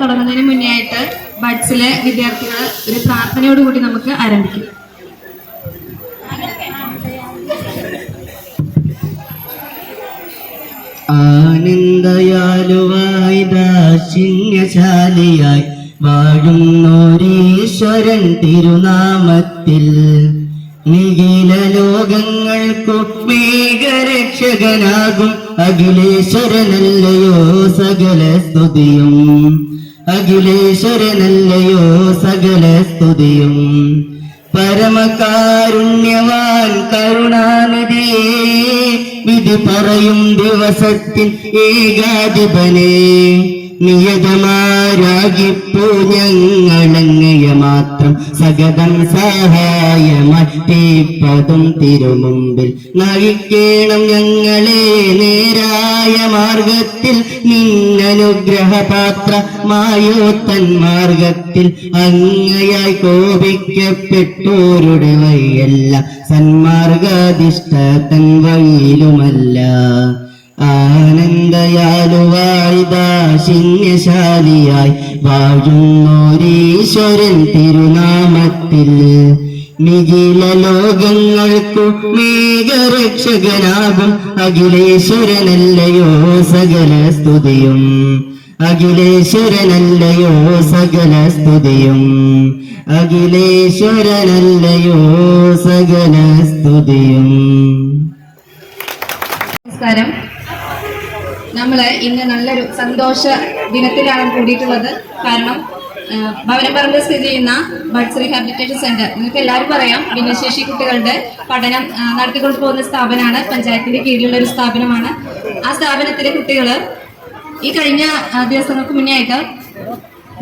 തുടങ്ങുന്നതിന് മുന്നേ ആയിട്ട് ബഡ്സിലെ വിദ്യാർത്ഥികൾ ഒരു പ്രാർത്ഥനയോടുകൂടി നമുക്ക് ആരംഭിക്കും. ആനന്ദയാലുവായി ദാശിന്യശാലിയായി വാഴുന്നോരീശ്വരൻ തിരുനാമത്തിൽ. നിഖില ലോകങ്ങൾക്കു മേഘരക്ഷകനാകും അഖിലേശ്വരനല്ലയോ സകല സ്തുതിയും അഖിലേശ്വരനല്ലയോ സകല സ്തുതിയും. പരമകാരുണ്യവാൻ കരുണാനിധി വിധി പറയും ദിവസത്തിൽ ഏകാധിപനെ. നിയതമാരാകിപ്പോ ഞങ്ങളങ്ങയ മാത്രം സഗതം സഹായമറ്റേപ്പതും തിരുമുമ്പിൽ നയിക്കേണം ഞങ്ങളെ നേരായ മാർഗത്തിൽ നിന്നനുഗ്രഹപാത്രമായോ തൻ മാർഗത്തിൽ അങ്ങയായി കോപിക്കപ്പെട്ടോരുടെ വഴിയല്ല സന്മാർഗാധിഷ്ഠ തൻ വഴിയിലുമല്ല. ആനന്ദയാലുവായി ദാശിന്യശാലിയായി വാഴുന്നോരീശ്വരൻ തിരുനാമത്തിൽ. നിഖില ലോകങ്ങൾക്കു മേഘരക്ഷകനാകും അഖിലേശ്വരനല്ലയോ സകല സ്തുതിയും. അഖിലേശ്വരനല്ലയോ സകല സ്തുതിയും. അഖിലേശ്വരനല്ലയോ സകല സ്തുതിയും. നമസ്കാരം. നമ്മൾ ഇന്ന് നല്ലൊരു സന്തോഷ ദിനത്തിലാണ് കൂടിയിട്ടുള്ളത്. കാരണം ഭവനപ്പറമ്പ് സ്ഥിതി ചെയ്യുന്ന ബഡ്സ് റീഹാബിലിറ്റേഷൻ സെന്റർ. നിങ്ങൾക്ക് എല്ലാവരും പറയാം ഭിന്നശേഷി കുട്ടികളുടെ പഠനം നടത്തിക്കൊണ്ടു പോകുന്ന സ്ഥാപനമാണ്. പഞ്ചായത്തിന്റെ കീഴിലുള്ള ഒരു സ്ഥാപനമാണ്. ആ സ്ഥാപനത്തിലെ കുട്ടികൾ ഈ കഴിഞ്ഞ ദിവസങ്ങൾക്ക് മുന്നേ ആയിട്ട്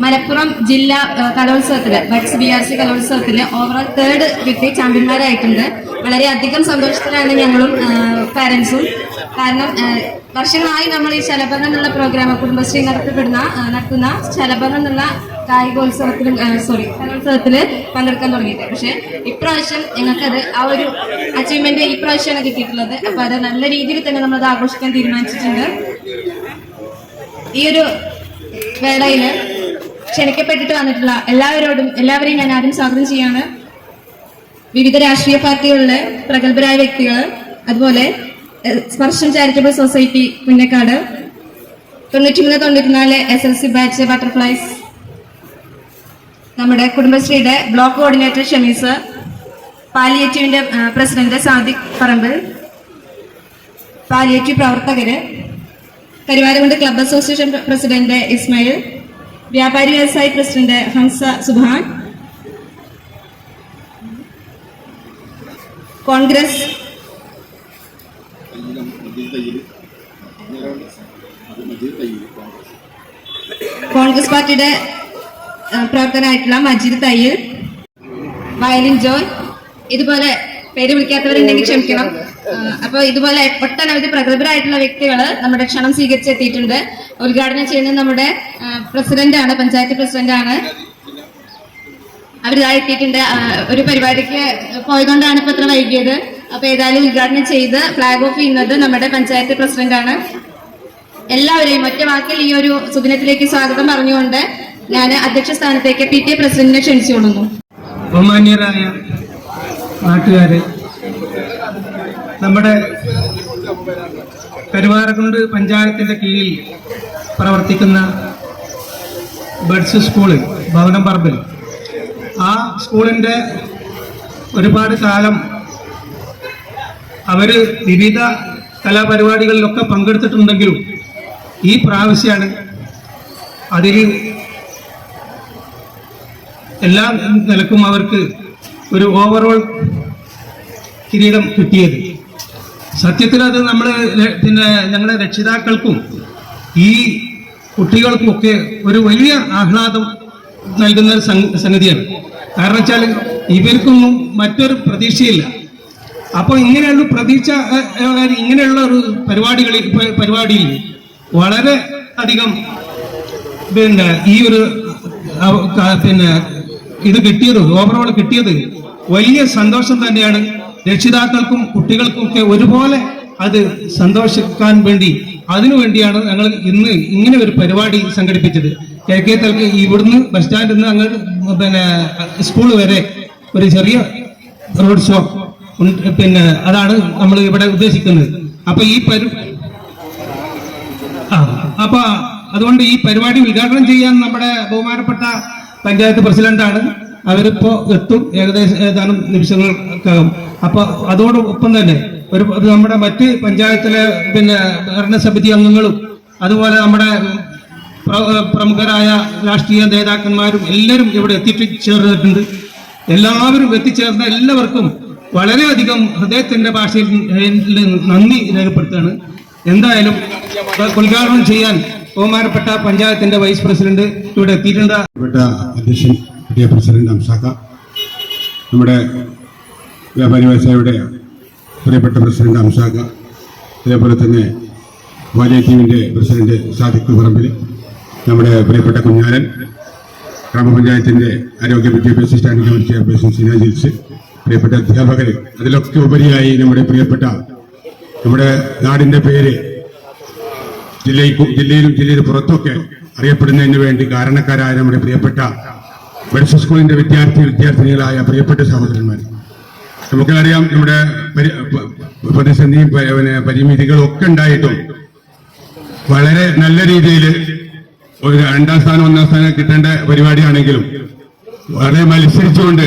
മലപ്പുറം ജില്ലാ കലോത്സവത്തിൽ ബഡ്സ് ബി ആർ സി കലോത്സവത്തിൽ ഓവറോൾ തേർഡ് കിട്ടി ചാമ്പ്യന്മാരായിട്ടുണ്ട്. വളരെയധികം സന്തോഷത്തിലാണ് ഞങ്ങളും പാരൻസും കാരണം വർഷങ്ങളായി നമ്മൾ ഈ ശലഭങ്ങൾ എന്നുള്ള പ്രോഗ്രാം കുടുംബശ്രീ നടത്തപ്പെടുന്ന നടത്തുന്ന ശലഭങ്ങൾ എന്നുള്ള കായികോത്സവത്തിലും സോറി കലോത്സവത്തിൽ പങ്കെടുക്കാൻ തുടങ്ങിയിട്ട് പക്ഷെ ഇപ്രാവശ്യം ഞങ്ങൾക്കത് ആ ഒരു അച്ചീവ്മെന്റ് ഈ പ്രാവശ്യമാണ് കിട്ടിയിട്ടുള്ളത്. അപ്പൊ അത് നല്ല രീതിയിൽ തന്നെ നമ്മൾ അത് ആഘോഷിക്കാൻ തീരുമാനിച്ചിട്ടുണ്ട്. ഈ ഒരു വേളയിൽ ക്ഷണിക്കപ്പെട്ടിട്ട് വന്നിട്ടുള്ള എല്ലാവരോടും എല്ലാവരെയും ഞാൻ ആദ്യം സ്വാഗതം ചെയ്യാണ്. വിവിധ രാഷ്ട്രീയ പാർട്ടികളിലെ പ്രഗത്ഭരായ വ്യക്തികൾ അതുപോലെ സ്പർശം ചാരിറ്റബിൾ സൊസൈറ്റി പുന്നക്കാട്. തൊണ്ണൂറ്റിമൂന്ന് തൊണ്ണൂറ്റിനാല് S L C batch butterflies നമ്മുടെ കുടുംബശ്രീയുടെ ബ്ലോക്ക് കോർഡിനേറ്റർ ഷമീസ് പാലിയേറ്റീവിന്റെ ഏഹ്, പ്രസിഡന്റ് സാദിഖ് പറമ്പിൽ. Palliative പ്രവർത്തകര്. Karuvarakundu club association president Ismail. വ്യാപാരി വ്യവസായി പ്രസിഡന്റ് ഹംസ സുബാൻ. കോൺഗ്രസ് കോൺഗ്രസ് പാർട്ടിയുടെ പ്രവർത്തനായിട്ടുള്ള മജീദ് തയ്യൽ വയലിൻ ജോയ് ഇതുപോലെ പേര് വിളിക്കാത്തവരുണ്ടെങ്കിൽ ക്ഷമിക്കണം. അപ്പോൾ അപ്പൊ ഇതുപോലെ ഒട്ടനവധി പ്രഗത്ഭരായിട്ടുള്ള വ്യക്തികൾ നമ്മുടെ ക്ഷണം സ്വീകരിച്ചെത്തിയിട്ടുണ്ട്. ഉദ്ഘാടനം ചെയ്യുന്നത് നമ്മുടെ പ്രസിഡന്റ് ആണ് പഞ്ചായത്ത് പ്രസിഡന്റ് ആണ് അവരിതായി എത്തിയിട്ടുണ്ട് ഒരു പരിപാടിക്ക് പോയതുകൊണ്ടാണ് ഇപ്പൊ ഇത്ര വൈകിയത്. അപ്പൊ ഏതായാലും ഉദ്ഘാടനം ചെയ്ത് ഫ്ലാഗ് ഓഫ് ചെയ്യുന്നത് നമ്മുടെ പഞ്ചായത്ത് പ്രസിഡന്റ് ആണ്. എല്ലാവരെയും ഒറ്റ വാക്കിൽ ഈ ഒരു സുദിനത്തിലേക്ക് സ്വാഗതം പറഞ്ഞുകൊണ്ട് ഞാൻ അധ്യക്ഷ സ്ഥാനത്തേക്ക് പി ടി എ പ്രസിഡന്റിനെ ക്ഷണിച്ചുകൊള്ളുന്നു ബഹുമാന്യരായ നാട്ടുകാരെ നമ്മുടെ കരുവാരക്കുണ്ട് പഞ്ചായത്തിന്റെ കീഴിൽ പ്രവർത്തിക്കുന്ന ബഡ്സ് സ്കൂൾ ഭവനം പറമ്പിൽ. ആ സ്കൂളിന്റെ ഒരുപാട് കാലം അവർ വിവിധ കലാപരിപാടികളിലൊക്കെ പങ്കെടുത്തിട്ടുണ്ടെങ്കിലും ഈ പ്രാവശ്യമാണ് അതിൽ എല്ലാ നിലക്കും അവർക്ക് ഒരു ഓവറോൾ കിരീടം കിട്ടിയത്. സത്യത്തിൽ അത് നമ്മൾ പിന്നെ ഞങ്ങളുടെ രക്ഷിതാക്കൾക്കും ഈ കുട്ടികൾക്കുമൊക്കെ ഒരു വലിയ ആഹ്ലാദം നൽകുന്ന സംഗതിയാണ്. കാരണം വെച്ചാൽ ഇവർക്കൊന്നും മറ്റൊരു പ്രതീക്ഷയില്ല. അപ്പോൾ ഇങ്ങനെയുള്ള പ്രതീക്ഷ ഇങ്ങനെയുള്ള ഒരു പരിപാടികളിൽ പരിപാടിയിൽ വളരെ അധികം പിന്നെ ഈ ഒരു പിന്നെ ഇത് കിട്ടിയത് ഓവറോൾ കിട്ടിയത് വലിയ സന്തോഷം തന്നെയാണ് രക്ഷിതാക്കൾക്കും കുട്ടികൾക്കും ഒക്കെ ഒരുപോലെ അത് സന്തോഷിക്കാൻ വേണ്ടി അതിനു വേണ്ടിയാണ് ഞങ്ങൾ ഇന്ന് ഇങ്ങനെ ഒരു പരിപാടി സംഘടിപ്പിച്ചത് കെ കെ തൽക്ക് ഇവിടുന്ന് ബസ് സ്റ്റാൻഡിൽ നിന്ന് അങ്ങ് പിന്നെ സ്കൂൾ വരെ ഒരു ചെറിയ റോഡ് ഷോ. പിന്നെ അതാണ് നമ്മൾ ഇവിടെ ഉദ്ദേശിക്കുന്നത്. അപ്പൊ ഈ പരി അപ്പൊ അതുകൊണ്ട് ഈ പരിപാടി ഉദ്ഘാടനം ചെയ്യാൻ നമ്മുടെ ബഹുമാനപ്പെട്ട പഞ്ചായത്ത് പ്രസിഡന്റാണ് അവരിപ്പോ എത്തും. ഏകദേശം ഏതാനും നിമിഷങ്ങൾക്കകം. അപ്പൊ അതോടൊപ്പം തന്നെ ഒരു നമ്മുടെ മറ്റ് പഞ്ചായത്തിലെ പിന്നെ ഭരണസമിതി അംഗങ്ങളും അതുപോലെ നമ്മുടെ പ്ര- പ്രമുഖരായ രാഷ്ട്രീയ നേതാക്കന്മാരും എല്ലാവരും ഇവിടെ എത്തിച്ചേർന്നിട്ടുണ്ട് എല്ലാവരും എത്തിച്ചേർന്ന എല്ലാവർക്കും വളരെയധികം ഹൃദയത്തിന്റെ ഭാഷയിൽ നന്ദി രേഖപ്പെടുത്തുകയാണ്. എന്തായാലും ഉദ്ഘാടനം ചെയ്യാൻ ബഹുമാനപ്പെട്ട പഞ്ചായത്തിന്റെ വൈസ് പ്രസിഡന്റ് ഇവിടെ എത്തിയിട്ടുണ്ട്. അധ്യക്ഷൻ പുതിയ പ്രസിഡന്റ് അംസാക്ക നമ്മുടെ വ്യാപാരി വ്യവസായിയുടെ പ്രിയപ്പെട്ട പ്രസിഡന്റ് അംസാക്ക അതേപോലെ തന്നെ വാലിയ ടീമിന്റെ പ്രസിഡന്റ് സാദിഖ് പറമ്പിൽ നമ്മുടെ പ്രിയപ്പെട്ട കുഞ്ഞാരൻ ഗ്രാമപഞ്ചായത്തിന്റെ ആരോഗ്യ വിദ്യാഭ്യാസ standing committee chairperson Seena Jils പ്രിയപ്പെട്ട അധ്യാപകർ അതിലൊക്കെ ഉപരിയായി നമ്മുടെ പ്രിയപ്പെട്ട നമ്മുടെ നാടിന്റെ പേര് ജില്ലയിൽ ജില്ലയിലും ജില്ലയിൽ പുറത്തൊക്കെ അറിയപ്പെടുന്നതിന് വേണ്ടി കാരണക്കാരായ നമ്മുടെ പ്രിയപ്പെട്ട മെഡിസൽ സ്കൂളിന്റെ വിദ്യാർത്ഥി വിദ്യാർത്ഥിനികളായ പ്രിയപ്പെട്ട സഹോദരന്മാർ നമുക്കറിയാം നമ്മുടെ പ്രതിസന്ധിയും പരിമിതികളും ഒക്കെ ഉണ്ടായിട്ടും വളരെ നല്ല രീതിയിൽ ഒരു രണ്ടാം സ്ഥാനം ഒന്നാം സ്ഥാനം കിട്ടേണ്ട പരിപാടിയാണെങ്കിലും വളരെ മത്സരിച്ചുകൊണ്ട്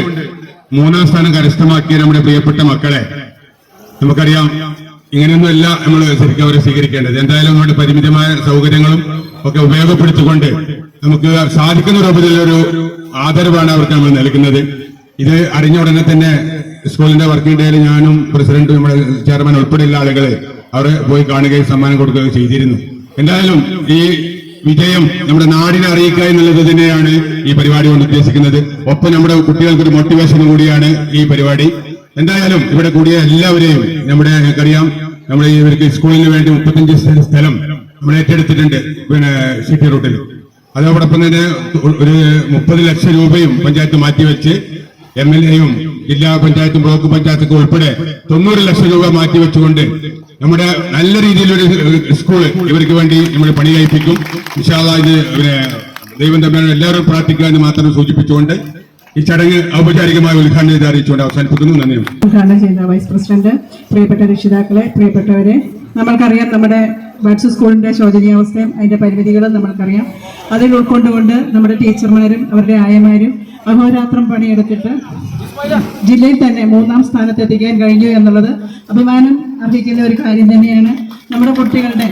മൂന്നാം സ്ഥാനം കരസ്ഥമാക്കിയ നമ്മുടെ പ്രിയപ്പെട്ട മക്കളെ നമുക്കറിയാം ഇങ്ങനെയൊന്നുമല്ല നമ്മൾ ശരിക്കും അവരെ സ്വീകരിക്കേണ്ടത്. എന്തായാലും നമ്മുടെ പരിമിതമായ സൗകര്യങ്ങളും ഒക്കെ ഉപയോഗപ്പെടുത്തിക്കൊണ്ട് നമുക്ക് സാധിക്കുന്ന രൂപത്തിലൊരു ആദരവാണ് അവർക്ക് നമ്മൾ നൽകുന്നത്. ഇത് അറിഞ്ഞ ഉടനെ തന്നെ സ്കൂളിന്റെ വർക്കിംഗ് ഡേയിൽ ഞാനും പ്രസിഡന്റും നമ്മുടെ ചെയർമാൻ ഉൾപ്പെടെയുള്ള ആളുകൾ അവരെ പോയി കാണുകയും സമ്മാനം കൊടുക്കുകയും ചെയ്തിരുന്നു. എന്തായാലും ഈ വിജയം നമ്മുടെ നാടിനെ അറിയിക്കുക എന്നുള്ളത് തന്നെയാണ് ഈ പരിപാടി കൊണ്ട് ഉദ്ദേശിക്കുന്നത്. ഒപ്പം നമ്മുടെ കുട്ടികൾക്ക് ഒരു മോട്ടിവേഷൻ കൂടിയാണ് ഈ പരിപാടി. എന്തായാലും ഇവിടെ കൂടിയ എല്ലാവരെയും നമ്മുടെ എനിക്കറിയാം നമ്മുടെ ഇവർക്ക് സ്കൂളിന് വേണ്ടി മുപ്പത്തഞ്ച് സ്ഥലം നമ്മൾ ഏറ്റെടുത്തിട്ടുണ്ട് പിന്നെ സിറ്റി റൂട്ടിൽ അതോടൊപ്പം തന്നെ ഒരു മുപ്പത് ലക്ഷം രൂപയും പഞ്ചായത്ത് മാറ്റിവെച്ച് എം എൽ എയും ജില്ലാ പഞ്ചായത്തും ബ്ലോക്ക് പഞ്ചായത്തൊക്കെ ഉൾപ്പെടെ തൊണ്ണൂറ് ലക്ഷം രൂപ മാറ്റിവെച്ചുകൊണ്ട് നമ്മുടെ നല്ല രീതിയിലൊരു സ്കൂൾ ഇവർക്ക് വേണ്ടി നമ്മൾ പണി കഴിപ്പിക്കും. വിശാല ഇത് പിന്നെ ദൈവം തമ്മിലാണ് എല്ലാവരും പ്രാർത്ഥിക്കുക എന്ന് മാത്രം സൂചിപ്പിച്ചുകൊണ്ട് ഈ ചടങ്ങ് ഔപചാരികമായി ഉദ്ഘാടനം ചെയ്ത് അറിയിച്ചുകൊണ്ട് അവസാനിപ്പിക്കുന്നു. നന്ദി. ഉദ്ഘാടനം ചെയ്ത വൈസ് പ്രസിഡന്റ് പ്രിയപ്പെട്ട രക്ഷിതാക്കളെ പ്രിയപ്പെട്ടവരെ നമ്മൾക്കറിയാം നമ്മുടെ ബഡ്സ് സ്കൂളിന്റെ ശോചനീയാവസ്ഥയും അതിന്റെ പരിമിതികളും നമ്മൾക്കറിയാം. അതിൽ ഉൾക്കൊണ്ടുകൊണ്ട് നമ്മുടെ ടീച്ചർമാരും അവരുടെ ആയമാരും അഹോരാത്രം പണിയെടുത്തിട്ട് ജില്ലയിൽ തന്നെ മൂന്നാം സ്ഥാനത്ത് എത്തിക്കാൻ കഴിഞ്ഞു എന്നുള്ളത് അഭിമാനം അർഹിക്കുന്ന ഒരു കാര്യം തന്നെയാണ്. നമ്മുടെ കുട്ടികളുടെ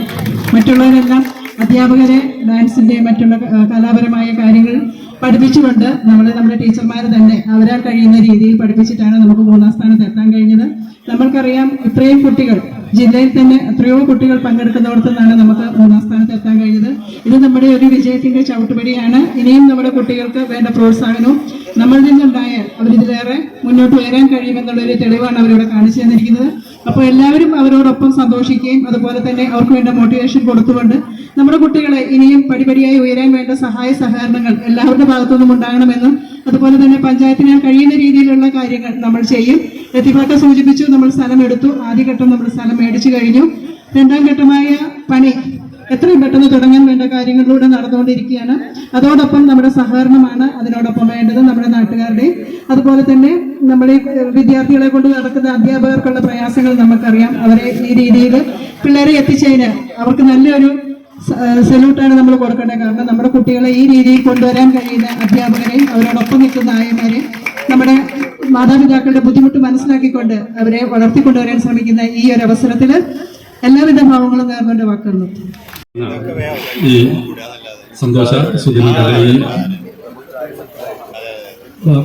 മറ്റുള്ളവരെല്ലാം അധ്യാപകരെ ഡാൻസിന്റെ മറ്റുള്ള കലാപരമായ കാര്യങ്ങൾ പഠിപ്പിച്ചുകൊണ്ട് നമ്മൾ നമ്മുടെ ടീച്ചർമാർ തന്നെ അവരാൽ കഴിയുന്ന രീതിയിൽ പഠിപ്പിച്ചിട്ടാണ് നമുക്ക് മൂന്നാം സ്ഥാനത്ത് എത്താൻ കഴിഞ്ഞത്. നമ്മൾക്കറിയാം ഇത്രയും കുട്ടികൾ ജില്ലയിൽ തന്നെ എത്രയോ കുട്ടികൾ പങ്കെടുക്കുന്നിടത്തു നിന്നാണ് നമുക്ക് മൂന്നാം സ്ഥാനത്ത് എത്താൻ കഴിഞ്ഞത്. ഇത് നമ്മുടെ ഒരു വിജയത്തിന്റെ ചവിട്ടുപടിയാണ്. ഇനിയും നമ്മുടെ കുട്ടികൾക്ക് വേണ്ട പ്രോത്സാഹനവും നമ്മളിൽ നിന്നുണ്ടായാൽ അവരിതിലേറെ മുന്നോട്ട് വരാൻ കഴിയുമെന്നുള്ളൊരു തെളിവാണ് അവരിവിടെ കാണിച്ചു തന്നിരിക്കുന്നത്. അപ്പോൾ എല്ലാവരും അവരോടൊപ്പം സന്തോഷിക്കുകയും അതുപോലെ തന്നെ അവർക്ക് വേണ്ട മോട്ടിവേഷൻ കൊടുത്തുകൊണ്ട് നമ്മുടെ കുട്ടികളെ ഇനിയും പടിപടിയായി ഉയരാൻ വേണ്ട സഹായ സഹകരണങ്ങൾ എല്ലാവരുടെ ഭാഗത്തുനിന്നും ഉണ്ടാകണമെന്നും അതുപോലെ തന്നെ പഞ്ചായത്തിന് കഴിയുന്ന രീതിയിലുള്ള കാര്യങ്ങൾ നമ്മൾ ചെയ്യും. എത്തിപ്പാട്ട സൂചിപ്പിച്ചു നമ്മൾ സ്ഥലം എടുത്തു ആദ്യഘട്ടം നമ്മൾ സ്ഥലം മേടിച്ചു കഴിഞ്ഞു. രണ്ടാം ഘട്ടമായ പണി എത്രയും പെട്ടെന്ന് തുടങ്ങാൻ വേണ്ട കാര്യങ്ങളിലൂടെ നടന്നുകൊണ്ടിരിക്കുകയാണ്. അതോടൊപ്പം നമ്മുടെ സഹകരണമാണ് അതിനോടൊപ്പം വേണ്ടത് നമ്മുടെ നാട്ടുകാരുടെയും അതുപോലെ തന്നെ നമ്മുടെ വിദ്യാർത്ഥികളെ കൊണ്ട് നടക്കുന്ന അധ്യാപകർക്കുള്ള പ്രയാസങ്ങൾ നമുക്കറിയാം. അവരെ ഈ രീതിയിൽ പിള്ളേരെ എത്തിച്ചതിന് അവർക്ക് നല്ലൊരു സല്യൂട്ടാണ് നമ്മൾ കൊടുക്കേണ്ടത്. കാരണം നമ്മുടെ കുട്ടികളെ ഈ രീതിയിൽ കൊണ്ടുവരാൻ കഴിയുന്ന അധ്യാപകരെയും അവരോടൊപ്പം നിൽക്കുന്ന ആയമാരെയും നമ്മുടെ മാതാപിതാക്കളുടെ ബുദ്ധിമുട്ട് മനസ്സിലാക്കിക്കൊണ്ട് അവരെ വളർത്തിക്കൊണ്ടുവരാൻ ശ്രമിക്കുന്ന ഈ ഒരു അവസരത്തിൽ എല്ലാവിധ ഭാവങ്ങളും നേർന്നുകൊണ്ട് നിർത്തുന്നു ഈ സന്തോഷ ഈ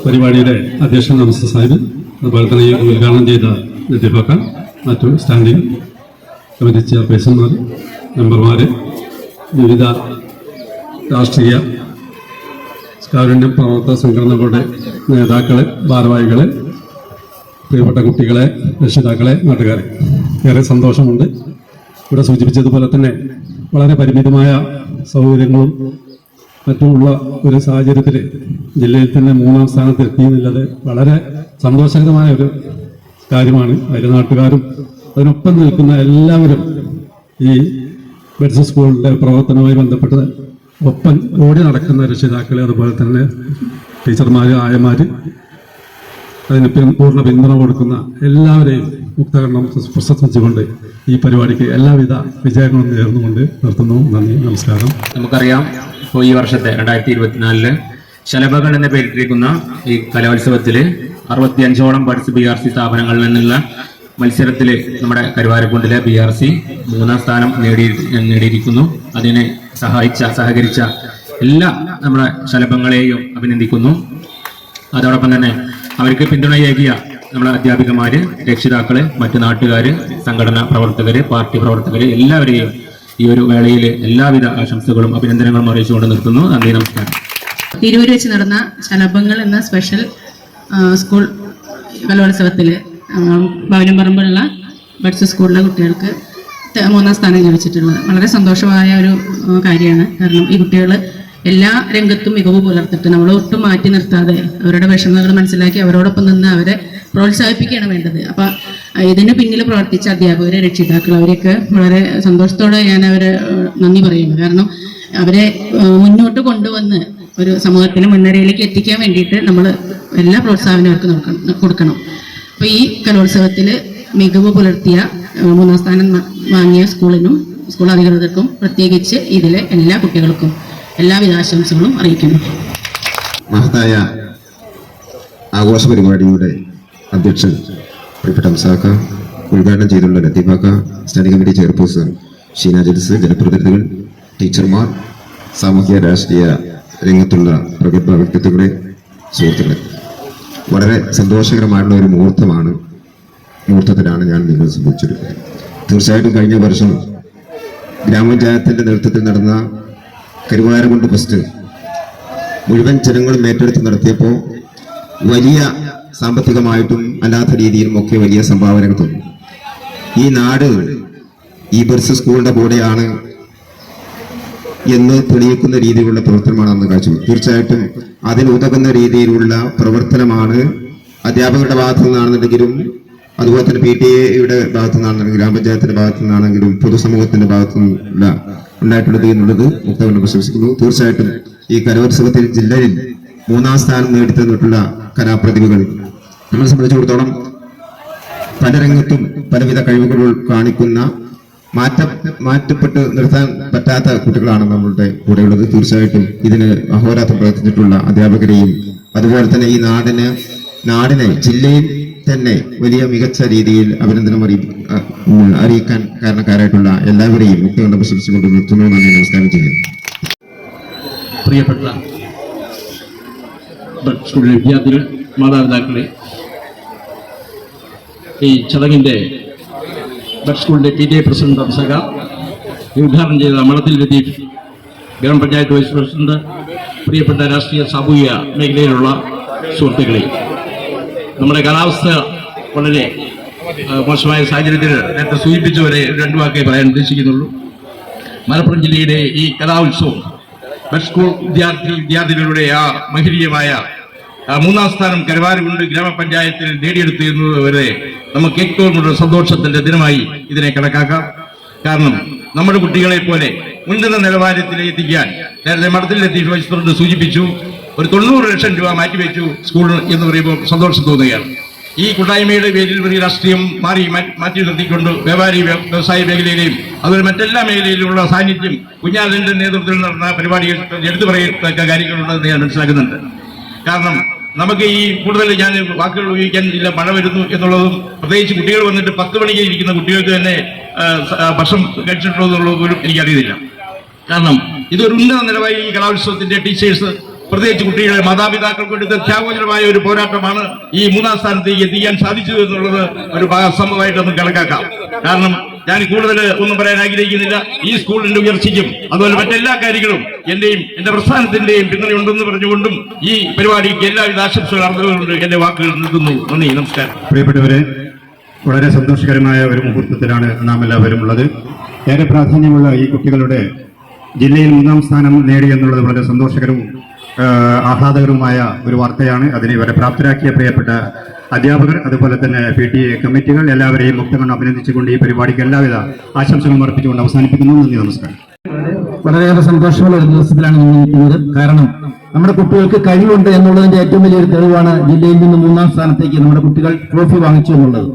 പരിപാടിയുടെ അധ്യക്ഷൻ നമസ്ത സാഹിബ്. അതുപോലെ തന്നെ ഈ ഉദ്ഘാടനം ചെയ്ത അധ്യാപക മറ്റു സ്റ്റാൻഡിംഗ് കമ്മിറ്റി ചെയർപേഴ്സൺമാർ മെമ്പർമാർ വിവിധ രാഷ്ട്രീയ കാരുണ്യ പ്രവർത്തക സംഘടനകളുടെ നേതാക്കളെ ഭാരവാഹികളെ പ്രിയപ്പെട്ട കുട്ടികളെ രക്ഷിതാക്കളെ നാട്ടുകാരെ. ഏറെ സന്തോഷമുണ്ട്. ഇവിടെ സൂചിപ്പിച്ചതുപോലെ തന്നെ വളരെ പരിമിതമായ സൗകര്യങ്ങളും മറ്റുമുള്ള ഒരു സാഹചര്യത്തിൽ ജില്ലയിൽ തന്നെ മൂന്നാം സ്ഥാനത്ത് എത്തി എന്നുള്ളത് വളരെ സന്തോഷകരമായ ഒരു കാര്യമാണ്. അതിലെ നാട്ടുകാരും അതിനൊപ്പം നിൽക്കുന്ന എല്ലാവരും ഈ ബെഡ്സ് സ്കൂളിന്റെ പ്രവർത്തനവുമായി ബന്ധപ്പെട്ട് ഒപ്പം ഓടി നടക്കുന്ന രക്ഷിതാക്കളെ അതുപോലെ തന്നെ ടീച്ചർമാർ ആയമാർ അതിന് പൂർണ പിന്തുണ കൊടുക്കുന്ന എല്ലാവരെയും മുക്തകരണം പ്രശംസിച്ചുകൊണ്ട് ഈ പരിപാടിക്ക് എല്ലാവിധ വിജയങ്ങളും നേർന്നുകൊണ്ട് നിർത്തുന്നു. നന്ദി നമസ്കാരം. നമുക്കറിയാം ഇപ്പോൾ ഈ വർഷത്തെ രണ്ടായിരത്തി ഇരുപത്തിനാലിൽ ശലഭകൾ എന്ന പേരിട്ടിരിക്കുന്ന ഈ കലോത്സവത്തിൽ അറുപത്തിയഞ്ചോളം പഠിച്ച ബി ആർ സി സ്ഥാപനങ്ങളിൽ നിന്നുള്ള മത്സരത്തിൽ നമ്മുടെ കരുവാരക്കുണ്ടിലെ ബി ആർ സി മൂന്നാം സ്ഥാനം നേടി നേടിയിരിക്കുന്നു. അതിനെ സഹായിച്ച സഹകരിച്ച എല്ലാ നമ്മുടെ ശലഭങ്ങളെയും അഭിനന്ദിക്കുന്നു. അതോടൊപ്പം തന്നെ അവർക്ക് പിന്തുണയേകിയ നമ്മുടെ അധ്യാപികമാര് രക്ഷിതാക്കൾ മറ്റു നാട്ടുകാര് സംഘടനാ പ്രവർത്തകര് പാർട്ടി പ്രവർത്തകര് എല്ലാവരെയും ഈ ഒരു വേളയിൽ എല്ലാവിധ ആശംസകളും അഭിനന്ദനങ്ങളും അറിയിച്ചുകൊണ്ട് നിർത്തുന്നു. നന്ദി നമസ്കാരം. തിരൂര് വെച്ച് നടന്ന ശലഭങ്ങൾ എന്ന സ്പെഷ്യൽ സ്കൂൾ കലോത്സവത്തിൽ ഭവനം പറമ്പുള്ള ബഡ്സ് സ്കൂളിലെ കുട്ടികൾക്ക് മൂന്നാം സ്ഥാനം ലഭിച്ചിട്ടുള്ളത്. വളരെ സന്തോഷമായ ഒരു കാര്യമാണ്. കാരണം ഈ കുട്ടികൾ എല്ലാ രംഗത്തും മികവ് പുലർത്തിട്ട് നമ്മൾ ഒട്ടും മാറ്റി നിർത്താതെ അവരുടെ വിഷമങ്ങൾ മനസ്സിലാക്കി അവരോടൊപ്പം നിന്ന് അവരെ പ്രോത്സാഹിപ്പിക്കുകയാണ് വേണ്ടത്. അപ്പം ഇതിന് പിന്നിൽ പ്രവർത്തിച്ച അധ്യാപകരെ രക്ഷിതാക്കൾ അവരെയൊക്കെ വളരെ സന്തോഷത്തോടെ ഞാൻ അവരെ നന്ദി പറയുന്നു. കാരണം അവരെ മുന്നോട്ട് കൊണ്ടുവന്ന് ഒരു സമൂഹത്തിന് മുൻനിരയിലേക്ക് എത്തിക്കാൻ വേണ്ടിയിട്ട് നമ്മൾ എല്ലാ പ്രോത്സാഹനവും അവർക്ക് നോക്കണം കൊടുക്കണം. അപ്പോൾ ഈ കലോത്സവത്തിൽ മികവ് പുലർത്തിയ മൂന്നാം സ്ഥാനം വാങ്ങിയ സ്കൂളിനും സ്കൂൾ അധികൃതർക്കും പ്രത്യേകിച്ച് ഇതിലെ എല്ലാ കുട്ടികൾക്കും എല്ലാവിധ ആശംസകളും അറിയിക്കുന്നു. മഹത്തായ ആഘോഷ പരിപാടിയുടെ അധ്യക്ഷൻ പ്രിയപ്പെട്ട അംസാക്ക ഉദ്ഘാടനം ചെയ്തുള്ള ലത്തീഫാക്ക standing committee chairperson Sheena Jalis ജനപ്രതിനിധികൾ ടീച്ചർമാർ സാമൂഹ്യ രാഷ്ട്രീയ രംഗത്തുള്ള പ്രഗത്ഭ വ്യക്തിത്വങ്ങളെ സുഹൃത്തുക്കളെ. വളരെ സന്തോഷകരമായിട്ടുള്ള ഒരു മുഹൂർത്തമാണ് മുഹൂർത്തത്തിലാണ് ഞാൻ നിങ്ങൾ സംബന്ധിച്ചിരിക്കുന്നത് തീർച്ചയായിട്ടും കഴിഞ്ഞ വർഷം ഗ്രാമപഞ്ചായത്തിന്റെ നേതൃത്വത്തിൽ നടന്ന കരുവാരകുണ്ട് ഫസ്റ്റ് മുഴുവൻ ജനങ്ങളും ഏറ്റെടുത്ത് നടത്തിയപ്പോൾ വലിയ സാമ്പത്തികമായിട്ടും അല്ലാത്ത രീതിയിലും ഒക്കെ വലിയ സംഭാവനകൾ തന്നു. ഈ നാട് ഈ ബർസ് സ്കൂളിന്റെ കൂടെയാണ് എന്ന് തെളിയിക്കുന്ന രീതിയിലുള്ള പ്രവർത്തനമാണ് അന്ന് കാഴ്ച തീർച്ചയായിട്ടും അതിനുതകുന്ന രീതിയിലുള്ള പ്രവർത്തനമാണ് അധ്യാപകരുടെ ഭാഗത്തു നിന്നാണെന്നുണ്ടെങ്കിലും അതുപോലെ തന്നെ പി ടി എയുടെ ഭാഗത്തു നിന്നാണെന്നുണ്ടെങ്കിൽ ഗ്രാമപഞ്ചായത്തിന്റെ ഭാഗത്തു നിന്നാണെങ്കിലും പൊതുസമൂഹത്തിന്റെ ഭാഗത്തു നിന്നുള്ള ഉണ്ടായിട്ടുള്ളത് എന്നുള്ളത് മുക്തകൊണ്ട് പ്രശംസിക്കുന്നു. തീർച്ചയായിട്ടും ഈ കലോത്സവത്തിൽ ജില്ലയിൽ മൂന്നാം സ്ഥാനം നേടിത്തന്നിട്ടുള്ള കലാപ്രതിഭകൾ നമ്മളെ സംബന്ധിച്ചിടത്തോളം പല രംഗത്തും പലവിധ കഴിവുകൾ കാണിക്കുന്ന മാറ്റ മാറ്റപ്പെട്ട് നിർത്താൻ പറ്റാത്ത കുട്ടികളാണ് നമ്മളുടെ കൂടെയുള്ളത്. തീർച്ചയായിട്ടും ഇതിന് അഹോരാത്രം പ്രവർത്തിച്ചിട്ടുള്ള അധ്യാപകരെയും അതുപോലെ തന്നെ ഈ നാടിന് നാടിനെ ജില്ലയിൽ തന്നെ വലിയ മികച്ച രീതിയിൽ അഭിനന്ദനം അറിയി അറിയിക്കാൻ കാരണക്കാരായിട്ടുള്ള എല്ലാവരെയും മുക്തകൊണ്ട് പ്രശംസിച്ചുകൊണ്ട് നിർത്തുന്നു. നന്ദി നമസ്കാരം ചെയ്യുന്നു. പ്രിയപ്പെട്ട വിദ്യാർത്ഥികൾ മാതാപിതാക്കളെ ഈ ചടങ്ങിന്റെ ബഡ് സ്കൂളിന്റെ പി ടി എ പ്രസിഡന്റ് അംസക ഉദ്ഘാടനം ചെയ്ത മളത്തിൽ ലത്തീഫ് ഗ്രാമപഞ്ചായത്ത് വൈസ് പ്രസിഡന്റ് പ്രിയപ്പെട്ട രാഷ്ട്രീയ സാമൂഹിക മേഖലയിലുള്ള സുഹൃത്തുക്കളെ നമ്മുടെ കാലാവസ്ഥ വളരെ മോശമായ സാഹചര്യത്തിൽ നേരത്തെ സൂചിപ്പിച്ചവരെ രണ്ടു വാക്കേ പറയാൻ ഉദ്ദേശിക്കുന്നുള്ളൂ. മലപ്പുറം ജില്ലയുടെ ഈ കലാഉത്സവം ബഡ് സ്കൂൾ വിദ്യാർത്ഥി വിദ്യാർത്ഥികളുടെ ആ മഹനീയമായ ആ മൂന്നാം സ്ഥാനം കരുവാരുകുണ്ട് ഗ്രാമപഞ്ചായത്തിൽ നേടിയെടുത്തു എന്നത് വരെ നമുക്ക് ഏറ്റവും കൂടുതൽ സന്തോഷത്തിന്റെ ദിനമായി ഇതിനെ കണക്കാക്കാം. കാരണം നമ്മുടെ കുട്ടികളെ പോലെ ഉന്നത നിലവാരത്തിൽ എത്തിക്കാൻ നേരത്തെ മഠത്തിൽ ലത്തീഫ് വൈസ് സൂചിപ്പിച്ചു ഒരു തൊണ്ണൂറ് ലക്ഷം രൂപ മാറ്റിവെച്ചു സ്കൂൾ എന്ന് പറയുമ്പോൾ സന്തോഷം തോന്നുകയാണ്. ഈ കൂട്ടായ്മയുടെ പേരിൽ വലിയ രാഷ്ട്രീയം മാറി മാറ്റി നിർത്തിക്കൊണ്ട് വ്യാപാരി വ്യ- വ്യവസായ മേഖലയിലെയും അതുപോലെ മറ്റെല്ലാ മേഖലയിലുമുള്ള സാന്നിധ്യം കുഞ്ഞാലിന്റെ നേതൃത്വത്തിൽ നടന്ന പരിപാടികൾ എടുത്തു പറയത്തക്ക കാര്യങ്ങളുണ്ടെന്ന് ഞാൻ മനസ്സിലാക്കുന്നുണ്ട്. കാരണം നമുക്ക് ഈ കൂടുതൽ ഞാൻ വാക്കുകൾ ഉപയോഗിക്കാൻ ഇല്ല മഴ വരുന്നു എന്നുള്ളതും പ്രത്യേകിച്ച് കുട്ടികൾ വന്നിട്ട് പത്ത് മണിക്ക് ഇരിക്കുന്ന കുട്ടികൾക്ക് തന്നെ ഭക്ഷണം കഴിച്ചിട്ടുള്ളൂ എന്നുള്ളത് പോലും എനിക്കറിയത്തില്ല കാരണം ഇതൊരു ഉന്നത നിലവായി ഈ കലോത്സവത്തിന്റെ ടീച്ചേഴ്സ് പ്രത്യേകിച്ച് കുട്ടികളെ മാതാപിതാക്കൾക്ക് എടുത്ത ത്യാഗോചരമായ ഒരു പോരാട്ടമാണ് ഈ മൂന്നാം സ്ഥാനത്തേക്ക് എത്തിക്കാൻ സാധിച്ചത് എന്നുള്ളത് ഒരു സംഭവമായിട്ടൊന്ന് കണക്കാക്കാം. കാരണം ഞാൻ കൂടുതൽ ഒന്നും പറയാൻ ആഗ്രഹിക്കുന്നില്ല. ഈ സ്കൂളിന്റെ ഉയർച്ചയ്ക്കും അതുപോലെ മറ്റെല്ലാ കാര്യങ്ങളും എന്റെയും എന്റെ പ്രസ്ഥാനത്തിന്റെയും പിന്തുണയുണ്ടെന്ന് പറഞ്ഞുകൊണ്ടും ഈ പരിപാടിക്ക് എല്ലാവിധ ആശംസകൾ അറിഞ്ഞുകൊണ്ട് എന്റെ വാക്കുകൾ നിൽക്കുന്നു നന്ദി നമസ്കാരം. പ്രിയപ്പെട്ടവരെ വളരെ സന്തോഷകരമായ ഒരു മുഹൂർത്തത്തിലാണ് നാം എല്ലാവരും ഉള്ളത്. ഏറെ പ്രാധാന്യമുള്ള ഈ കുട്ടികളുടെ ജില്ലയിൽ മൂന്നാം സ്ഥാനം നേടി എന്നുള്ളത് വളരെ സന്തോഷകരവും ആഹ്ലാദകരവുമായ ഒരു വാർത്തയാണ് അതിനെ ഇവരെ പ്രാപ്തരാക്കിയ പ്രിയപ്പെട്ട അധ്യാപകർ അതുപോലെ തന്നെ പി ടി എ കമ്മിറ്റികൾ എല്ലാവരെയും മുക്തങ്ങൾ അഭിനന്ദിച്ചുകൊണ്ട് ഈ പരിപാടിക്ക് എല്ലാവിധ ആശംസകളും അർപ്പിച്ചുകൊണ്ട് അവസാനിപ്പിക്കുന്നു. നന്ദി നമസ്കാരം. വളരെയേറെ സന്തോഷമുള്ള ഒരു ദിവസത്തിലാണ് നമ്മൾ നിൽക്കുന്നത്. കാരണം നമ്മുടെ കുട്ടികൾക്ക് കഴിവുണ്ട് എന്നുള്ളതിന്റെ ഏറ്റവും വലിയൊരു തെളിവാണ് ജില്ലയിൽ നിന്ന് മൂന്നാം സ്ഥാനത്തേക്ക് നമ്മുടെ കുട്ടികൾ ട്രോഫി വാങ്ങിച്ചു എന്നുള്ളത്.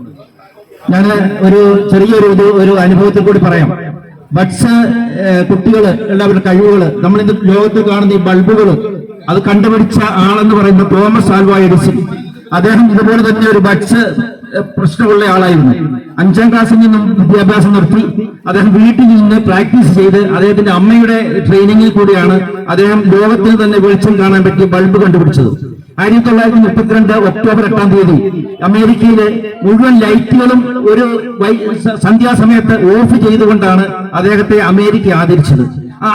ഞാൻ ഒരു ചെറിയൊരു ഇത് ഒരു അനുഭവത്തിൽ കൂടി പറയാം. ബഡ്സ് കുട്ടികൾ എല്ലാവരുടെ കഴിവുകൾ നമ്മളിന്ന് ലോകത്ത് കാണുന്ന ഈ ബൾബുകൾ അത് കണ്ടുപിടിച്ച ആളെന്ന് പറയുന്ന തോമസ് ആൽവ എഡിസൺ അദ്ദേഹം ഇതുപോലെ തന്നെ ഒരു ബഡ്സ് പ്രശ്നമുള്ള ആളായിരുന്നു. അഞ്ചാം ക്ലാസ്സിൽ നിന്നും വിദ്യാഭ്യാസം നടത്തി അദ്ദേഹം വീട്ടിൽ നിന്ന് പ്രാക്ടീസ് ചെയ്ത് അദ്ദേഹത്തിന്റെ അമ്മയുടെ ട്രെയിനിങ്ങിൽ കൂടിയാണ് അദ്ദേഹം ലോകത്തിന് തന്നെ വെളിച്ചം കാണാൻ പറ്റിയ ബൾബ് കണ്ടുപിടിച്ചത്. ആയിരത്തി തൊള്ളായിരത്തി മുപ്പത്തിരണ്ട് ഒക്ടോബർ എട്ടാം തീയതി അമേരിക്കയിലെ മുഴുവൻ ലൈറ്റുകളും ഒരു സന്ധ്യാസമയത്ത് ഓഫ് ചെയ്തുകൊണ്ടാണ് അദ്ദേഹത്തെ അമേരിക്ക ആദരിച്ചത്.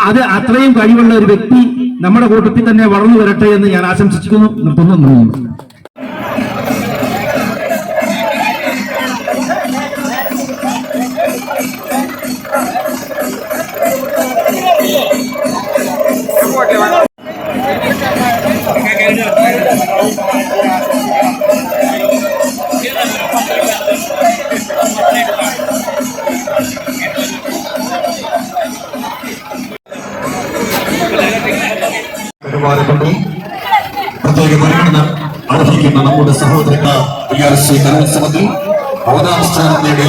അത് അത്രയും കഴിവുള്ള ഒരു വ്യക്തി നമ്മുടെ കൂട്ടത്തിൽ തന്നെ വളർന്നു വരട്ടെ എന്ന് ഞാൻ ആശംസിച്ചിരിക്കുന്നു. നിർത്തുന്നു നന്ദി. പരിപാടികൊണ്ട് അർഹിക്കുന്ന നമ്മുടെ സഹോദരങ്ങൾ പി ആർ സി കലോത്സവത്തിൽ ഒന്നാം സ്ഥാനം. നേടി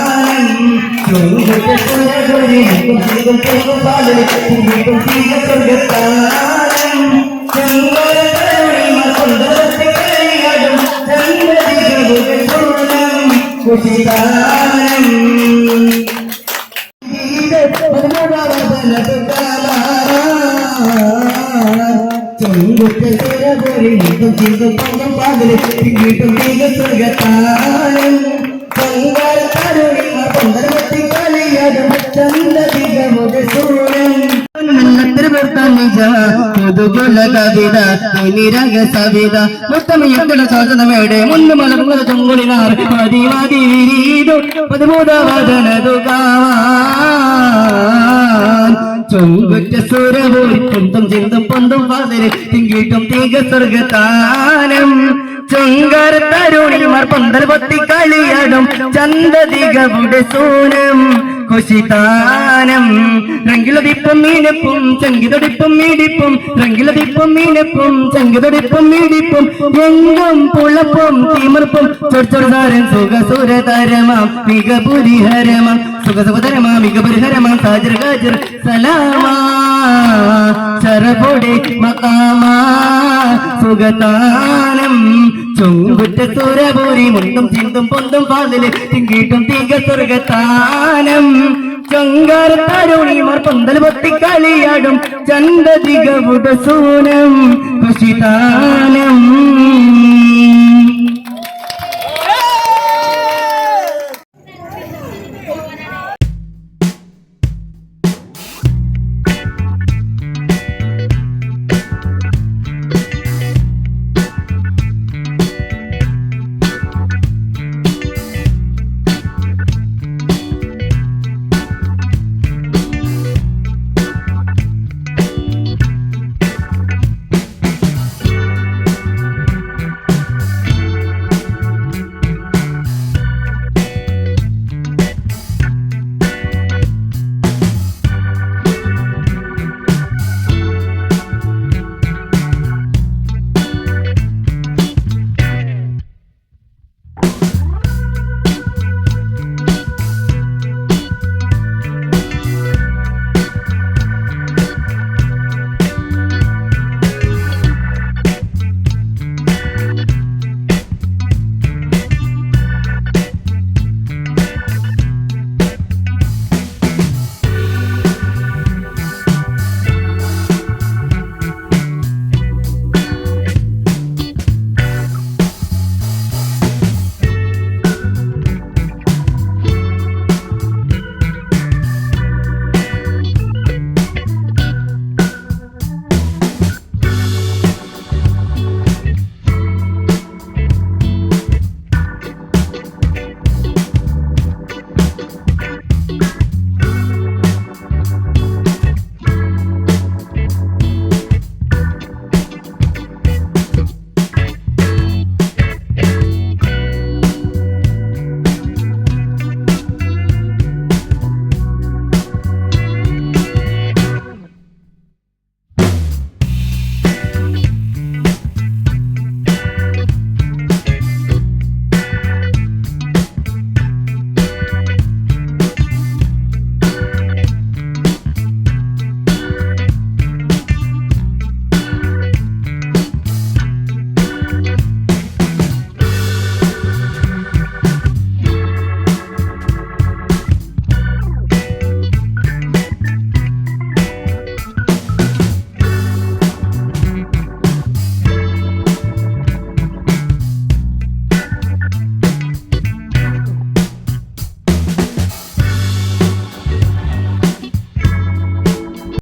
ഒരു അറിയിച്ചിട്ടുണ്ട് കരുമാറക്കൊണ്ട് മഞ്ചാടിപ്പിലെ വഖഫ് കവിത നിരക സവിത മുത്തമയുടെ സ്വാഗതമേടെ മുന്ന് മലർന്നത് ചുങ്കുളിനാർ മതി വിരീതു പതിമൂതാവാദനതുകാവാൻ ചൊങ്കുറ്റ സുരപോയി കുന്തം ചിന്തും പൊന്തും വാതിൽ തിങ്കിട്ടും തീക സ്വർഗത്താനം ചൊങ്കർ തരുണിമാർ പന്തൽ പൊത്തി കളിയാടും ചന്തതികളുടെ സൂനം. കുശിതാനം. രംഗിലതിപ്പും മീനപ്പും ചങ്കിതൊടിപ്പും മീടിപ്പും രംഗിലതിപ്പും മീനപ്പും ചങ്കിതൊടിപ്പും മീടിപ്പും എങ്കും പുളപ്പും തിമിർപ്പും ചൊടിച്ചൊടുതാരൻ സുഖസുരതരമാം മികപുരിഹരമാം. സുഖസുഖതരമാം മികപുരിഹരമാം സാജർ ഗാജർ സലാമാ. ചരപൊടി മകാമാ. സുഖതാനം ചൊങ്കുറ്റ സുരപൂരി മുണ്ടും ചിന്തും പൊന്തും പാതിൽ തിങ്കീട്ടും തീക സ്വർഗത്താനം. ചങ്കാര തരുണിമാർ പന്തൽ പൊത്തി കളിയാടും ചന്തതികളുടെ സൂനം കുശിതാനം